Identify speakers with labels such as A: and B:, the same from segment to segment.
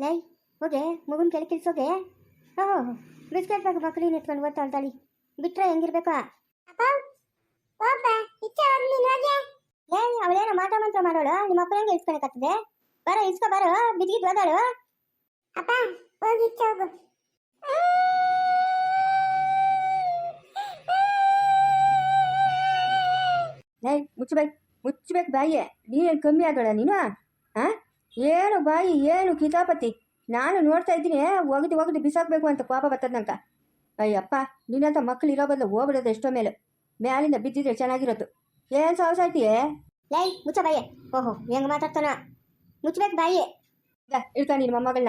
A: ಲೈ ಹೋಗೆ ಮಗುನ ಕೆಳಗೆ ಕಿಲ್ಸೋಗೆ ಓಹೋ ಬಿಸ್ಕೆಟ್ ಬ್ಯಾಗ್ ಮಕ್ಕಳಿಗೆ ನಿಂತ್ಕೊಂಡು ಓದ್ತಾಳೆ ತಾಳಿ ಬಿಟ್ರೆ ಹೆಂಗಿರ್ಬೇಕಾ? ಏ ಅವಳೇನೋ ಮಾಟ ಮಂತ್ರ ಮಾಡೋಳು ನಿಮ್ಮ ಅಪ್ಪ ಹೆಂಗೆ ಇಸ್ಕೊಳಕತ್ತದೆ ಬರ ಇಸ್ಕೊ ಬರೋ ಬಿದ್ಗಿದ್ ಓದಾಳು ಅಪ್ಪ ಹೋಗಿ ಹೋಗು.
B: ಲೈ ಮುಚ್ಚಬೇಕು ಮುಚ್ಚಬೇಕು ಬಾಯಿ. ನೀನೇನು ಕಮ್ಮಿ ಆಗೋಳ ನೀನು? ಏನು ಬಾಯಿ ಏನು ಕಿತಾಪತಿ? ನಾನು ನೋಡ್ತಾ ಇದ್ದೀನಿ ಒಗೆದು ಒಗೆದು ಬಿಸಾಕಬೇಕು ಅಂತ ಕೋಪ ಬರ್ತದ ನಂಗೆ. ಅಯ್ಯಪ್ಪ ನಿನ್ನಂತ ಮಕ್ಕಳು ಇರೋ ಬದಲು ಹೋಗ್ಬಿಡೋದು ಎಷ್ಟೋ ಮೇಲೆ. ಮೇಲಿಂದ ಬಿದ್ದಿದ್ರೆ ಚೆನ್ನಾಗಿರೋದು. ಏನು ಸಾಹಸ ಐತಿಯೇ
A: ಲೈ ಮುಚ್ಚ ಬಾಯಿ. ಓಹೋ ಹೆಂಗ್ ಮಾತಾಡ್ತಾನ? ಮುಚ್ಚಬೇಕು ಬಾಯಿ.
B: ಇಡ್ತಾನೆ ನಿನ್ನ ಮೊಮ್ಮಗಳನ್ನ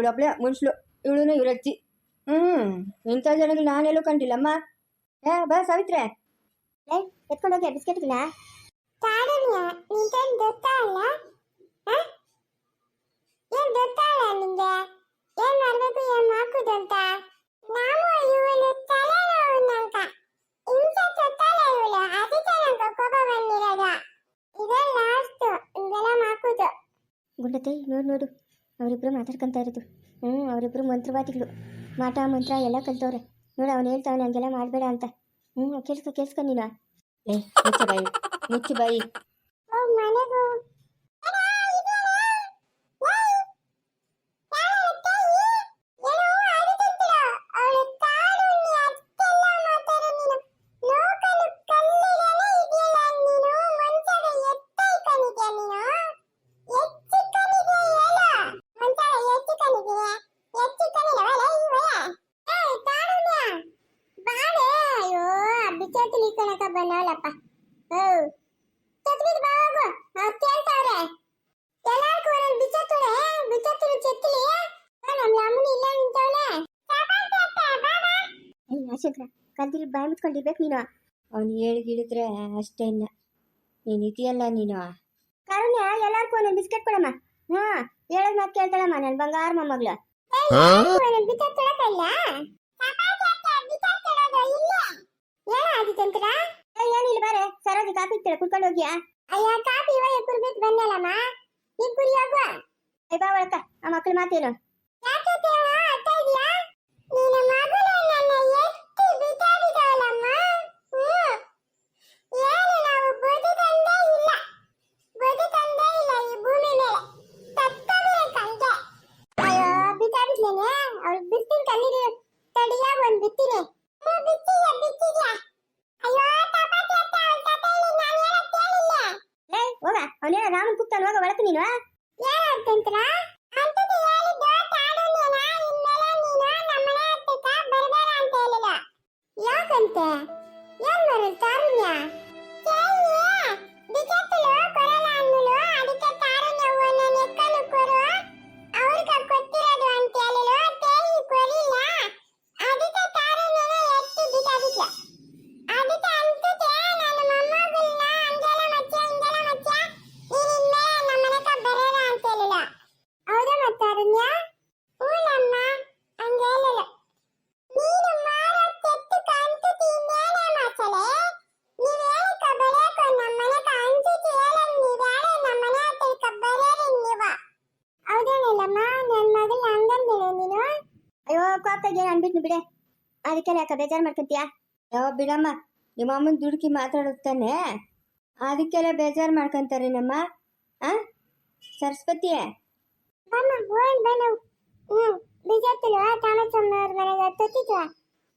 B: ಇವಳೊಬ್ಳೆ ಮುನ್ಸ್ಲು ಇವಳು ಇವರಜ್ಜಿ ಹ್ಞೂ ಇಂಥ ಜನಗಳು ನಾನೆಲ್ಲೂ ಕಂಡಿಲ್ಲಮ್ಮ. ಏ ಬಾ ಸಾವಿತ್ರೆ.
A: ಏ ಎತ್ಕೊಂಡು ಹೋಗಿ ಬಿಸ್ಕೆಟ್ಗಿನ
C: ಏನ್ ಗೊತ್ತಾಳ ನಿಂಗೆ? ಏನ್ ಮಾಡ್ಬೇಕು ಏನ್ ಅಂತ? ನಾವು ಇವಳು ತಲೆನೋವು ನಂಕ ಹಿಂಸೆ ತೊತ್ತಾಳೆ ಇವಳು. ಅದಕ್ಕೆ ನಂಗೆ ಕೋಪ ಬಂದಿರೋದು. ಇದೇ ಲಾಸ್ಟ್ ಹಿಂಗೆಲ್ಲ ಮಾಡ್ಕುದು.
A: ಗುಂಡತೆ ನೋಡು ನೋಡು. ಅವರಿಬ್ರು ಮಾತಾಡ್ಕೊಂತ ಇರೋದು. ಹ್ಞೂ ಅವರಿಬ್ರು ಮಂತ್ರವಾದಿಗಳು. ಮಾಟ, ಮಂತ್ರ ಎಲ್ಲ ಕಲ್ತವ್ರೆ. ನೋಡು ಅವ್ನು ಹೇಳ್ತಾವನೆ, ಹಂಗೆಲ್ಲ ಮಾಡಬೇಡ ಅಂತ. ಹ್ಞೂ ಕೇಳಿಸ್ಕೊ ಕೇಳಿಸ್ಕೊ ನೀನು.
B: ಮುಚ್ಚ ಬಾಯಿ, ಮುಚ್ಚಿ ಬಾಯಿ.
C: ಬನ್ನೋಲಪ್ಪ. ಓ ತತ್ಬಿದ್ ಬಾಗು ಅವ್ರು ಕೇಳ್ತಾವ್ರೆ. ಎಲ್ಲಾರ್ಗೂ ಒಂದೊಂದು ಬಿಚ್ಚತ್ತುಳೆ ಬಿಚ್ಚತ್ತುಳು ಚೆತ್ತಲಿ. ನಮ್ಮ ಅಮ್ಮನ ಇಲ್ಲ ನಿಂತವಳೆ.
A: ಅಯ್ಯ ಆಶಂಕ್ರ ಕಲ್ತಿರಿ ಬಾಯಿ ಮುಚ್ಕೊಂಡಿರ್ಬೇಕು ನೀನು.
B: ಅವ್ನು ಹೇಳಿಗಿಳಿದ್ರೆ ಅಷ್ಟೇ ಇನ್ನ. ನೀನು ಇದೆಯಲ್ಲ ನೀನು.
A: ಕಾರುಣ್ಯ ಎಲ್ಲಾರ್ಗೂ ಒಂದೊಂದು ಬಿಸ್ಕೆಟ್ ಕೊಡಮ್ಮ. ಹಾ ಹೇಳೋದ್ ಮಾತು ಕೇಳ್ತಾಳಮ್ಮ ನನ್ನ ಬಂಗಾರ ಮೊಮ್ಮಗಳು
C: ಒಂದೊಂದು ಬಿಚ್ಚತ್ತುಳಕಲ್ಲ ಏನಾದಿತ್ತಂತ್ರ
A: ಏ ಏನಿಲ್ಲ ಬಾರೆ ಸರೋಜಿ ಕಾಫಿ ಇರ್ತಾಳೆ ಕುಡ್ಕೊಂಡು ಹೋಗ್ಯಾ?
C: ಅಯ್ಯ ಕಾಫಿ ಇವಾಗ ಕುರ್ಬಿಟ್ಟು ಬಂದಲ್ಲಮ್ಮ ನೀನ್ ಹೋಗುವ.
A: ಅಯ್ಯ ಬಾ ಒಳಕ ಆ ಮಕ್ಳು ಮಾತೇನು
C: ಯಾಕೆ ದೇವ ಅರ್ಥ ಇದೆಯಾ ನಿನ್ನ ಮಗಳು ನನ್ನ ಎಷ್ಟು ಬಿಸಾಡಿದವಳಮ್ಮ ಹ್ಮ್ ಏನು ನಾವು ಬದುಕಂದೇ ಇಲ್ಲ ಬದುಕಂದೇ ಇಲ್ಲ ಈ ಭೂಮಿ ಮೇಲೆ ತತ್ತಬೇಕಂತೆ ಅಯ್ಯೋ ಬಿಸಾಡಿದ್ಲೇನೆ ಅವಳು ಬಿಸ್ತಿನ ಕಣ್ಣಿಗೆ ತಡಿಯಾಗ ಒಂದ್ ಬಿತ್ತಿನಿ ಹ್ಮ್, ಬಿತ್ತಿದ್ಯಾ ಬಿತ್ತಿದ್ಯಾ ಅಯ್ಯೋ ತಪಾತಿ ಅತ್ತ ಅವಳ ತಪೆಯಲ್ಲಿ ನಾನು ಹೇಳಕ್ ಕೇಳಿಲ್ಲ
A: ಲೇ ಹೋಗ ಅವನೇನ ರಾಮನ್ ಕುಗ್ತಾನ ಹೋಗ ಒಳಕ ನೀನು
C: ಏನಂತಂತ್ರ ಅಂತದ್ದು ಹೇಳಿದ್ದು ತಾಡುನೇನ ಇನ್ಮೇಲೆ ನೀನು ನಮ್ಮನೆ ಹತ್ತಕ್ಕ ಬರ್ಬೇಡ ಅಂತ ಹೇಳಿದ ಯಾಕಂತೆ? ಏನ್ ಬರಲ್ ತಾರುಣ್ಯ
A: ಅನ್ಬಿಟ್ನು ಬಿಡೆ. ಅದಕ್ಕೆಲ್ಲ ಯಾಕೆ ಬೇಜಾರು ಮಾಡ್ಕೊಂತೀಯಾ?
B: ಯಾವ ಬಿಡಮ್ಮ. ನಿಮ್ಮ ಅಮ್ಮನ ದುಡುಕಿ ಮಾತಾಡುತ್ತಾನೆ. ಅದಕ್ಕೆಲ್ಲ ಬೇಜಾರು ಮಾಡ್ಕೊಂತಾರೆ ನಮ್ಮ ಆ? ಸರಸ್ವತಿ
C: ಬಮ್ಮ ಹೋಗ್ ಬಾ ನಾವು. ಹ್ಮ್ ಬಿಜೆಪಿಲು ತಾಮಚಮ್ಮನವ್ರ ಮನೆಗೆ ತೊತ್ತಿದ್ವ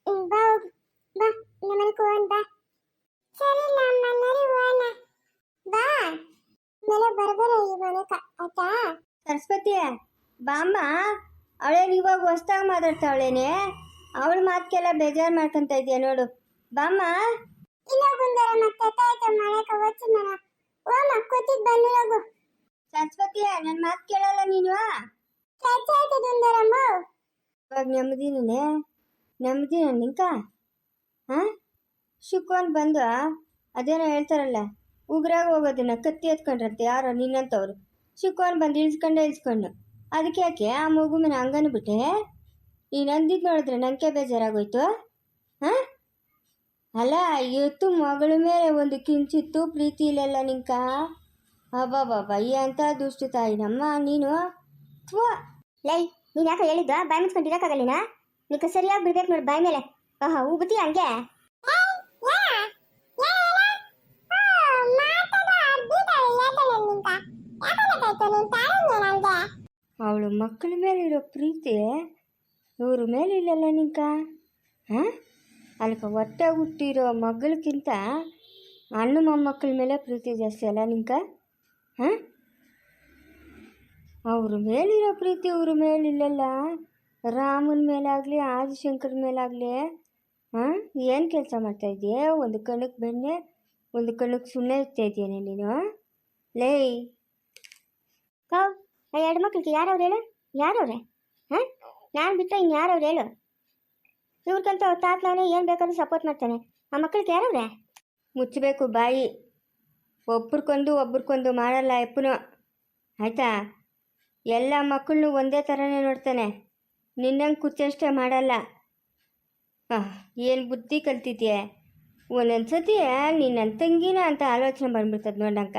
C: ಹ್ಮ್ ಬಾ ಹೋಗು. ಬಾ ನಮ್ಮನೆಗೆ ಹೋಗೋಣ ಬಾ. ಸರಿ ನಮ್ಮ ಹೋಗೋಣ. ಬಾ. ಮೇಲೆ ಬರ್ಬರ ಈ ಮನೆಕ ಆಯ್ತಾ?
B: ಸರಸ್ವತಿ ಬಾಮ್ಮ. ಅವಳೇನು ಇವಾಗ ಹೊಸ್ದಾಗಿ ಮಾತಾಡ್ತಾವಳೇನೆ? ಅವಳ ಮಾತ್ಕೆಲ್ಲ ಬೇಜಾರು ಮಾಡ್ಕೊಂತ ಇದೆಯಾ ನೋಡು. ಬಾಮ್ಮ. ಸರಸ್ವತಿ ನನ್ನ ಮಾತು ಕೇಳಲ್ಲ ನೀನು? ಇವಾಗ ನೆಮ್ಮದಿನೇ ನೆಮ್ಮದಿ ನಿಂಕ? ಹಾ ಶಿಕ್ಕೋನ್ ಬಂದು ಅದೇನೋ ಹೇಳ್ತಾರಲ್ಲ ಉಗ್ರಾಗ ಹೋಗೋದನ್ನ ಕತ್ತಿ ಎತ್ಕೊಂಡ್ರಂತೆ ಯಾರೋ ನಿನ್ನಂಥವ್ರು ಶಿಕ್ಕೋನ್ ಬಂದು ಇಳಿಸ್ಕೊಂಡೆ ಇಳಿಸ್ಕೊಂಡು. ಅದಕ್ಕೆ ಯಾಕೆ? ಆ ಮಗು ಮೇಲೆ ಹಂಗನ್ನು ಬಿಟ್ಟೆ. ಈ ಅಂದಿದ್ದು ನೋಡಿದ್ರೆ ನನಗೆ ಬೇಜಾರಾಗೋಯ್ತು. ಹಾಂ? ಅಲ್ಲ, ಇವತ್ತು ಮಗಳ ಮೇಲೆ ಒಂದು ಕಿಂಚಿತ್ತು ಪ್ರೀತಿ ಇಲ್ಲಲ್ಲ ನಿಂಕ? ಅಬ್ಬಾಬಾಬಾ ಈ ಅಂತ ದುಷ್ಟು ತಾಯಿ ನಮ್ಮ, ನೀನು? ಥ್ವಾ
C: ಲೈ, ನೀನು ಯಾಕೆ ಹೇಳಿದ್ದ ಬಾಯಿ ಮುಚ್ಕೊಂಡು ಇರೋಕ್ಕಾಗಲ್ಲಿನ? ನಿಕ್ಕ ಸರಿಯಾಗಿ ಬಿಡ್ಬೇಕು ನೋಡಿ ಬಾಯ್ ಮೇಲೆ. ಆಹಾ ಹೂ ಬತ್ತಿ ಹಂಗೆ.
B: ಅವಳು ಮಕ್ಕಳ ಮೇಲೆ ಇರೋ ಪ್ರೀತಿ, ಇವ್ರ ಮೇಲೆ ಇಲ್ಲಲ್ಲ ನಿಂಕ? ಹಾಂ? ಅಲ್ಕ ಹೊಟ್ಟೆ ಹುಟ್ಟಿರೋ ಮಗಳಿಗಿಂತ ಅಣ್ಣ ಮೊಮ್ಮಕ್ಕಳ ಮೇಲೆ ಪ್ರೀತಿ ಜಾಸ್ತಿ ಅಲ್ಲ ನಿಂಕ? ಹಾಂ? ಅವ್ರ ಮೇಲಿರೋ ಪ್ರೀತಿ ಇವ್ರ ಮೇಲಿಲ್ಲಲ್ಲ ರಾಮನ ಮೇಲಾಗಲಿ ಆದಿಶಂಕರ ಮೇಲಾಗಲಿ ಹಾಂ? ಏನು ಕೆಲಸ ಮಾಡ್ತಾ ಇದೆಯೇ? ಒಂದು ಕಣಕ್ಕೆ ಬೆಣ್ಣೆ, ಒಂದು ಕಣಕ್ಕೆ ಸುಮ್ಮನೆ ಇರ್ತಾ ಇದೆಯೇನೆ ನೀನು? ಲೇಯ್
C: ಕಾವ್ ಆ ಎರಡು ಮಕ್ಳಿಗೆ ಯಾರವ್ರು ಹೇಳು? ಯಾರವ್ರೆ? ಹಾಂ? ನಾನು ಬಿಟ್ಟರೆ ಇನ್ನು ಯಾರವ್ರು ಹೇಳು? ಇವ್ರಿಗಂತೂ ಅವ್ರ ತಾತನವನೇ ಏನು ಬೇಕಾದ್ರೂ ಸಪೋರ್ಟ್ ಮಾಡ್ತಾನೆ. ಆ ಮಕ್ಳಿಗೆ ಯಾರವ್ರೆ?
B: ಮುಚ್ಚಬೇಕು ಬಾಯಿ. ಒಬ್ರಿಗೊಂದು ಒಬ್ರಿಗೊಂದು ಮಾಡಲ್ಲ ಎಪ್ಪನು ಆಯಿತಾ? ಎಲ್ಲ ಮಕ್ಕಳನ್ನು ಒಂದೇ ಥರನೇ ನೋಡ್ತಾನೆ. ನಿನ್ನಂಗೆ ಕುಚ್ಚಷ್ಟೇ ಮಾಡಲ್ಲ. ಏನು ಬುದ್ಧಿ ಕಲ್ತಿದ್ಯೆ? ಒಂದೊಂದು ಸತಿ ನಿನ್ನ ತಂಗಿನ ಅಂತ ಆಲೋಚನೆ ಬಂದ್ಬಿಡ್ತದೆ ನೋಡಂಕ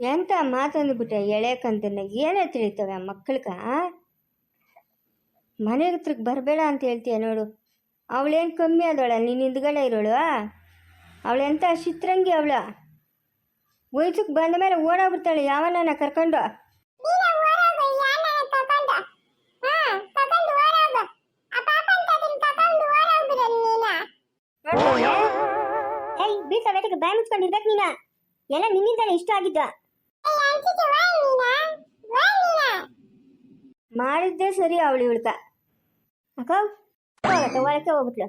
B: ಎಂತ ಮಾತಂದ್ಬಿಟ್ಟೆ ಎಳೆಕಂತನ ಏನೇ ತಿಳಿತವೆ ಆ ಮಕ್ಕಳಿಗ ಮನೆ ಹತ್ರಕ್ಕೆ ಬರಬೇಡ ಅಂತ ಹೇಳ್ತೀಯ ನೋಡು. ಅವಳೇನು ಕಮ್ಮಿ ಆದವಳ ನೀನು ಹಿಂದ್ಗಡೆ ಇರೋಳು ಅವಳೆಂಥ ಚಿತ್ರಂಗಿ ಅವಳ? ವಯಸ್ಸಿಗೆ ಬಂದ ಮೇಲೆ ಓಡೋಗ್ಬಿಡ್ತಾಳೆ ಯಾವನ ಕರ್ಕೊಂಡು?
C: ಏಯ್ ಬೀಸ ಬೇಟಕ್ಕೆ ಬಾಯಿ ಮುಚ್ಕೊಂಡು ಇರ್ಬೇಕು ನೀನು. ಎಲ್ಲ ನಿನ್ನಿಂದಲೇ ಇಷ್ಟ ಆಗಿದ್ದ.
B: ಮಾಡಿದ್ದೇ ಸರಿ ಅವಳು ಇವಳ್ಕ
C: ಅಕ್ಕ ಒಳಕ್ಕೆ ಹೋಗ್ಬಿಟ್ಲು.